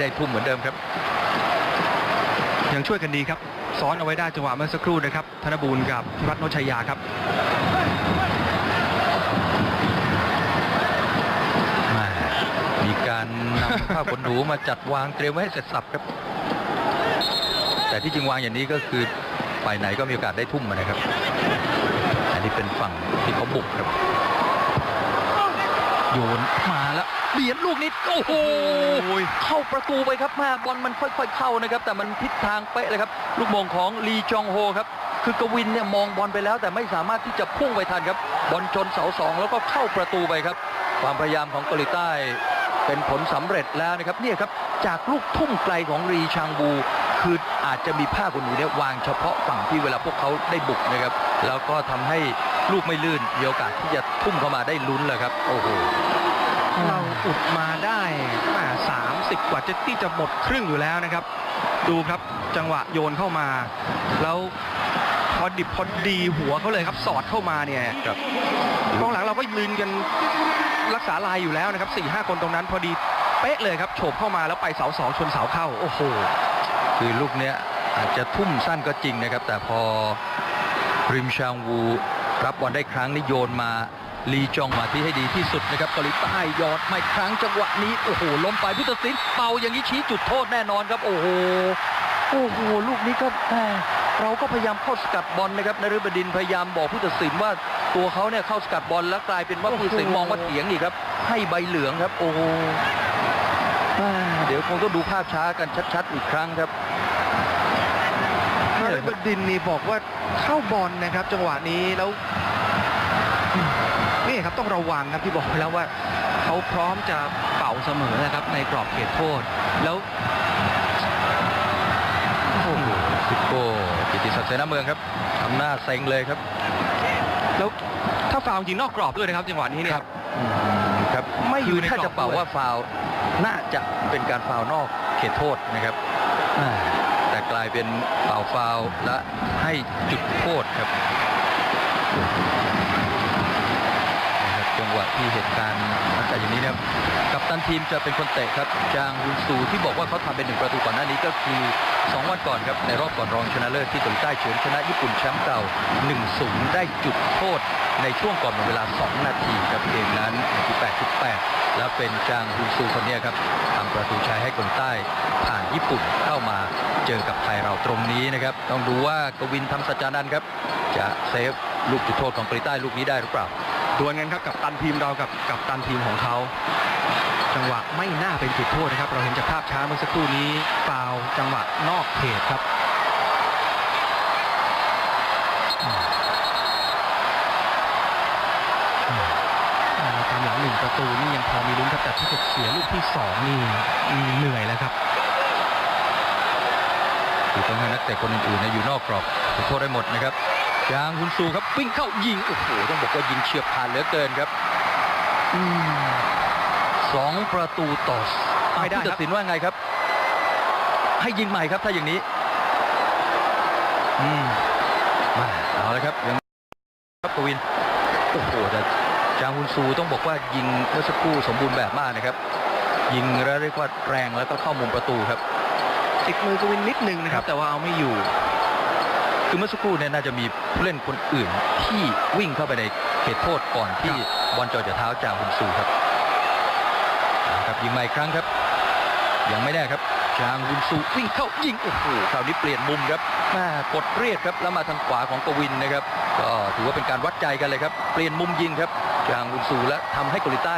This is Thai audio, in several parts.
ได้ทุ่มเหมือนเดิมครับยังช่วยกันดีครับ ซ้อนเอาไว้ได้จังหวะเมื่อสักครู่นะครับ ธนบูลกับพิวัฒน์โนชัยยาครับม,มีการนำผ้าขนหนูมาจัดวางเตรียมไว้ให้เสร็จสับครับ แต่ที่จริงวางอย่างนี้ก็คือฝ่ายไหนก็มีโอกาสได้ทุ่มนะครับ อันนี้เป็นฝั่งที่เขาบุกครับ โยนมาแล้วเบียดลูกนี้โอ้โหเข้าประตูไปครับแม่บอลมันค่อยๆเข้านะครับ แต่มันทิศทางเป๊ะเลยครับ ลูกโมงของลีจองโฮครับ คือกวินเนี่ยมองบอลไปแล้ว แต่ไม่สามารถที่จะพุ่งไปทันครับ บอลชนเสาสองแล้วก็เข้าประตูไปครับ ความพยายามของเกาหลีใต้เป็นผลสำเร็จแล้วนะครับเนี่ยครับจากลูกทุ่มไกลของรีชางบู คืออาจจะมีผ้าขนหนูเนี่ยวางเฉพาะฝั่งที่เวลาพวกเขาได้บุกนะครับ แล้วก็ทำให้ ลูกไม่ลื่นมีโอกาสที่จะทุ่มเข้ามาได้ลุ้นเลยครับ โอ้โหเราอุดมาได้มาสามสิบกว่าจะที่จะหมดครึ่งอยู่แล้วนะครับ ดูครับจังหวะโยนเข้ามา แล้วพอดิบพอดีหัวเขาเลยครับสอดเข้ามาเนี่ยครับกองหลังเราก็ลืนกันรักษาลายอยู่แล้วนะครับ4ี่ห้าคนตรงนั้นพอดีเป๊ะเลยครับโฉบเข้ามาแล้วไปเสาสองชนเสาเข้า โอ้โหคือลูกเนี้ยอาจจะทุ่มสั้นก็จริงนะครับ แต่พอริมชางวู รับบอลได้ครั้งนี้โยนมาลีจองมาที่ให้ดีที่สุดนะครับเกาหลีใต้ยอดไม่ครั้งจังหวะนี้โอ้โหล้มไปพุทธศิลป์เป่าอย่างนี้ชี้จุดโทษแน่นอนครับ โอ้โหโอ้โหลูกนี้ก็แหมเราก็พยายามเข้าสกัดบอลนะครับนฤบดินพยายามบอกผู้ตัดสินว่าตัวเขาเนี่ยเข้าสกัดบอลแล้วกลายเป็นว่าผู้ตัดสินมองว่าเถียงอีกครับ ให้ใบเหลืองครับ โอ้โหเดี๋ยวคงต้องดูภาพช้ากันชัด ๆ อีกครั้งครับ นฤบดินนี่บอกว่าเข้าบอลนะครับ จังหวะนี้แล้วอืมนี่ครับต้องระวังครับที่บอกไปแล้วว่าเขาพร้อมจะเป่าเสมอนะครับ ในกรอบเขตโทษแล้วโอ้โหซิโก้กิติศักดิ์เสนาเมืองครับทำหน้าเซ็งเลยครับ แล้วถ้าฟาวล์ยิงนอกกรอบด้วยนะครับจังหวะนี้เนี่ยอืมครับไม่อยู่คือในถ้ากรอบจะเป่าด้วยว่าฟาวล์น่าจะเป็นการฟาวล์นอกเขตโทษนะครับอ่าแต่ กลายเป็นเป่าฟาวและให้จุดโทษครับจังหวะที่เหตุการณ์ลักษณะอย่างนี้นะครับกัปตัน ทีมจะเป็นคนเตะครับจางฮุนซูที่บอกว่าเขาทำเป็นหนึ่งประตูก่อนหน้านี้ก็คือ 2 วันก่อนครับในรอบก่อนรองชนะเลิศที่เกาหลีใต้เฉือนชนะญี่ปุ่นแชมป์เก่า1-0ได้จุดโทษ ในช่วงก่อนหมดเวลา 2 นาทีครับเกมนั้นนาที8.8 แล้วเป็นจางฮุนซูคนเนี้ยครับทำประตูชัยให้เกาหลีใต้ ผ่านญี่ปุ่นเข้ามาเจอกับไทยเราตรงนี้นะครับต้องดูว่ากวินทำสัจจานันครับจะเซฟลูกจุดโทษของเกาหลีใต้ลูกนี้ได้หรือเปล่า ดวลกันครับกับตันทีมเรากับกับตันทีมของเขาจังหวะไม่น่าเป็นจุดโทษนะครับ เราเห็นจากภาพช้าเมื่อสักครู่นี้ฟาวจังหวะนอกเขตครับอ่าตามหลังหนึ่งประตูนี่ยังพอมีลุ้นครับแต่ถ้าเกิดเสียลูกที่สองนี่เหนื่อยแล้วครับคือต้องให้นักเตะคนอื่นๆเนี่ยอยู่นอกกรอบจุดโทษได้หมดนะครับ จางฮุนซูครับวิ่งเข้ายิงโอ้โหต้องบอกว่ายิงเฉียบผ่านเหลือเกินครับอืมสองประตูต่อไม่ได้ผู้ครับตัดสินว่าไงครับ ให้ยิงใหม่ครับถ้าอย่างนี้อืมมาเอาเลยครับยังครับกวินโอ้โหแต่จางฮุนซูต้องบอกว่ายิงเมื่อสักครู่สมบูรณ์แบบมากนะครับ ยิงแล้วเรียกว่าแรงแล้วก็เข้ามุมประตูครับติดมือกวินนิดนึงนะครับ แต่ว่าเอาไม่อยู่ คือเมื่อสักครู่เนี่ยน่าจะมีผู้เล่นคนอื่นที่วิ่งเข้าไปในเขตโทษก่อนที่บอลจอดจากเท้าจางฮุนซูครับเอาครับยิงใหม่อีกครั้งครับ ยังไม่แน่ครับจางฮุนซูวิ่งเข้ายิงโอ้โหคราวนี้เปลี่ยนมุมครับแม่กดเรียกครับแล้วมาทางขวาของกวินนะครับ ก็ถือว่าเป็นการวัดใจกันเลยครับ เปลี่ยนมุมยิงครับจางฮุนซูและทำให้เกาหลีใต้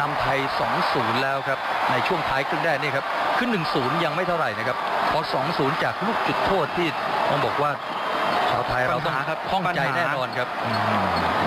นำไทย 2-0 แล้วครับ ในช่วงท้ายครึ่งแรกนี่ครับ ขึ้น 1-0 ยังไม่เท่าไหร่นะครับพอ 2-0 จากลูกจุดโทษที่ต้องบอกว่าชาวไทยเราต้องปัญหาครับข้องใจปัญหาแน่นอนครับอืม